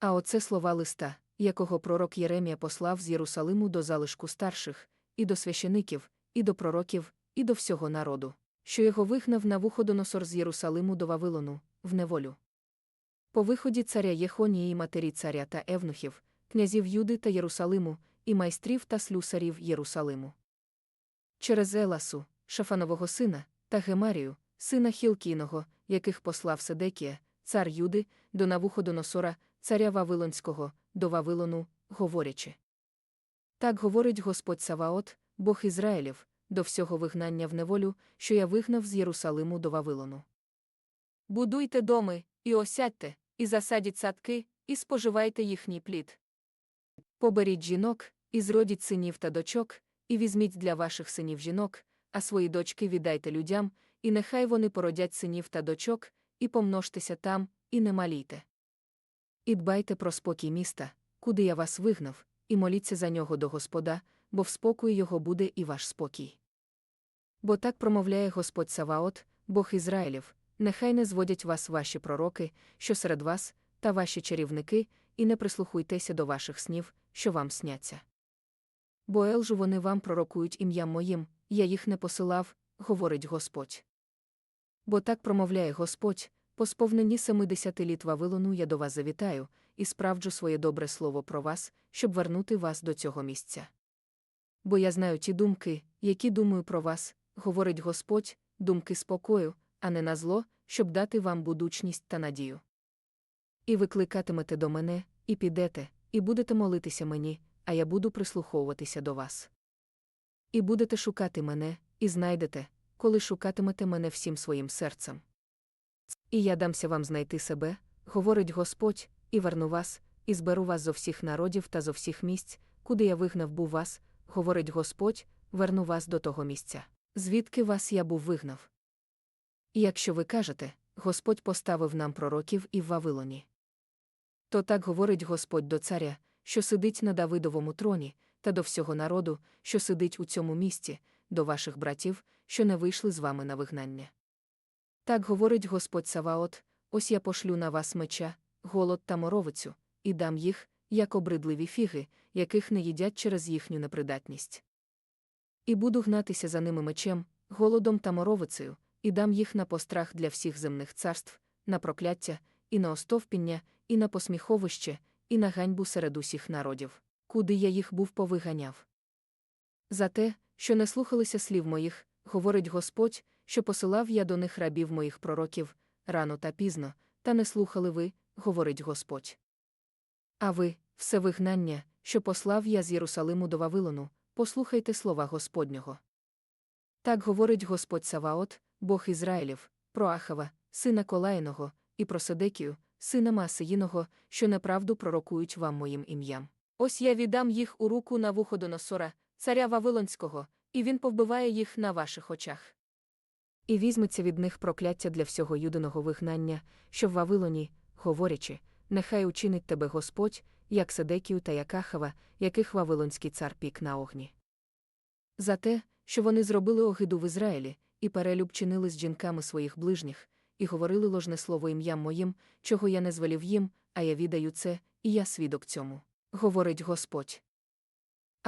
А оце слова листа, якого пророк Єремія послав з Єрусалиму до залишку старших, і до священиків, і до пророків, і до всього народу, що його вигнав на вуходоносор з Єрусалиму до Вавилону, в неволю. По виході царя Єхонії матері царя та евнухів, князів Юди та Єрусалиму, і майстрів та слюсарів Єрусалиму. Через Еласу, Шафанового сина, та Гемарію, сина Хілкійного, яких послав Седекія, цар Юди, до Навуходоносора, царя Вавилонського, до Вавилону, говорячи. Так говорить Господь Саваот, Бог Ізраїлів, до всього вигнання в неволю, що я вигнав з Єрусалиму до Вавилону. Будуйте доми, і осядьте, і засадіть садки, і споживайте їхній плід. Поберіть жінок, і зродіть синів та дочок, і візьміть для ваших синів жінок, а свої дочки віддайте людям, і нехай вони породять синів та дочок, і помножтеся там, і не малійте. І дбайте про спокій міста, куди я вас вигнав, і моліться за нього до Господа, бо в спокої його буде і ваш спокій. Бо так промовляє Господь Саваот, Бог Ізраїлів, нехай не зводять вас ваші пророки, що серед вас, та ваші чарівники, і не прислухуйтеся до ваших снів, що вам сняться. Бо елжу вони вам пророкують ім'ям моїм, я їх не посилав, говорить Господь. Бо так промовляє Господь, по сповненні семидесяти літ Вавилону я до вас завітаю, і справджу своє добре слово про вас, щоб вернути вас до цього місця. Бо я знаю ті думки, які думаю про вас, говорить Господь, думки спокою, а не на зло, щоб дати вам будучність та надію. І викликатимете до мене, і підете, і будете молитися мені, а я буду прислуховуватися до вас. І будете шукати мене, і знайдете, коли шукатимете мене всім своїм серцем. І я дамся вам знайти себе, говорить Господь, і верну вас, і зберу вас зо всіх народів та зо всіх місць, куди я вигнав був вас, говорить Господь, верну вас до того місця, звідки вас я був вигнав. І якщо ви кажете, Господь поставив нам пророків і в Вавилоні. То так говорить Господь до царя, що сидить на Давидовому троні, та до всього народу, що сидить у цьому місці, до ваших братів, що не вийшли з вами на вигнання. Так говорить Господь Саваот: ось я пошлю на вас меча, голод та моровицю, і дам їх, як обридливі фіги, яких не їдять через їхню непридатність. І буду гнатися за ними мечем, голодом та моровицею, і дам їх на пострах для всіх земних царств, на прокляття, і на остовпіння, і на посміховище, і на ганьбу серед усіх народів, куди я їх був повиганяв. За те, що не слухалися слів моїх, говорить Господь, що посилав я до них рабів моїх пророків, рано та пізно, та не слухали ви, говорить Господь. А ви, все вигнання, що послав я з Єрусалиму до Вавилону, послухайте слова Господнього. Так говорить Господь Саваот, Бог Ізраїлів, про Ахава, сина Колаїного, і про Седекію, сина Масиїного, що неправду пророкують вам моїм ім'ям. Ось я віддам їх у руку на Вуходоносора, царя Вавилонського, і він повбиває їх на ваших очах. І візьметься від них прокляття для всього юдиного вигнання, що в Вавилоні, говорячи, нехай учинить тебе Господь, як Седекію та Якахава, яких Вавилонський цар пік на огні. За те, що вони зробили огиду в Ізраїлі, і перелюб чинили з жінками своїх ближніх, і говорили ложне слово ім'ям моїм, чого я не звелів їм, а я віддаю це, і я свідок цьому, говорить Господь.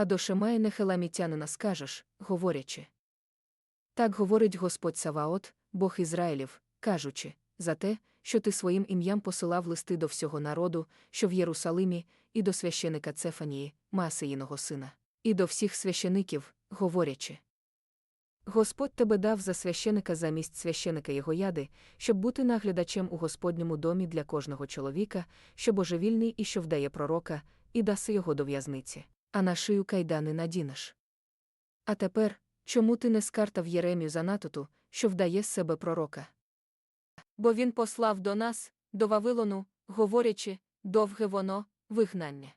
А до Шемая нехеламітянина скажеш, говорячи. Так говорить Господь Саваот, Бог Ізраїлів, кажучи, за те, що ти своїм ім'ям посилав листи до всього народу, що в Єрусалимі, і до священика Цефанії, Масеїного сина, і до всіх священиків, говорячи. Господь тебе дав за священика замість священика його яди, щоб бути наглядачем у Господньому домі для кожного чоловіка, що божевільний і що вдає пророка, і даси його до в'язниці, а на шию кайдани надінеш. А тепер, чому ти не скартав Єремію занатоту, що вдає з себе пророка? Бо він послав до нас, до Вавилону, говорячи, довге воно, вигнання.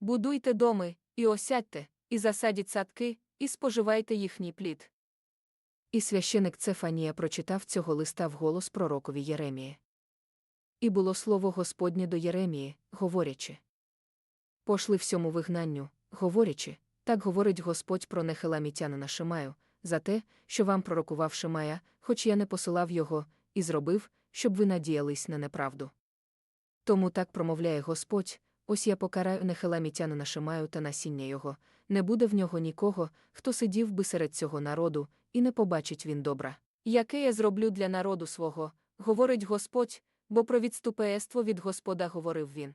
Будуйте доми, і осядьте, і засадіть садки, і споживайте їхній плід. І священик Цефанія прочитав цього листа вголос пророкові Єремії. І було слово Господнє до Єремії, говорячи. Пошли всьому вигнанню, говорячи, так говорить Господь про нехеламітянина Шимаю, за те, що вам пророкував Шимая, хоч я не посилав його, і зробив, щоб ви надіялись на неправду. Тому так промовляє Господь, ось я покараю нехеламітянина Шимаю та насіння його, не буде в нього нікого, хто сидів би серед цього народу, і не побачить він добра. Яке я зроблю для народу свого, говорить Господь, бо про відступеєство від Господа говорив він.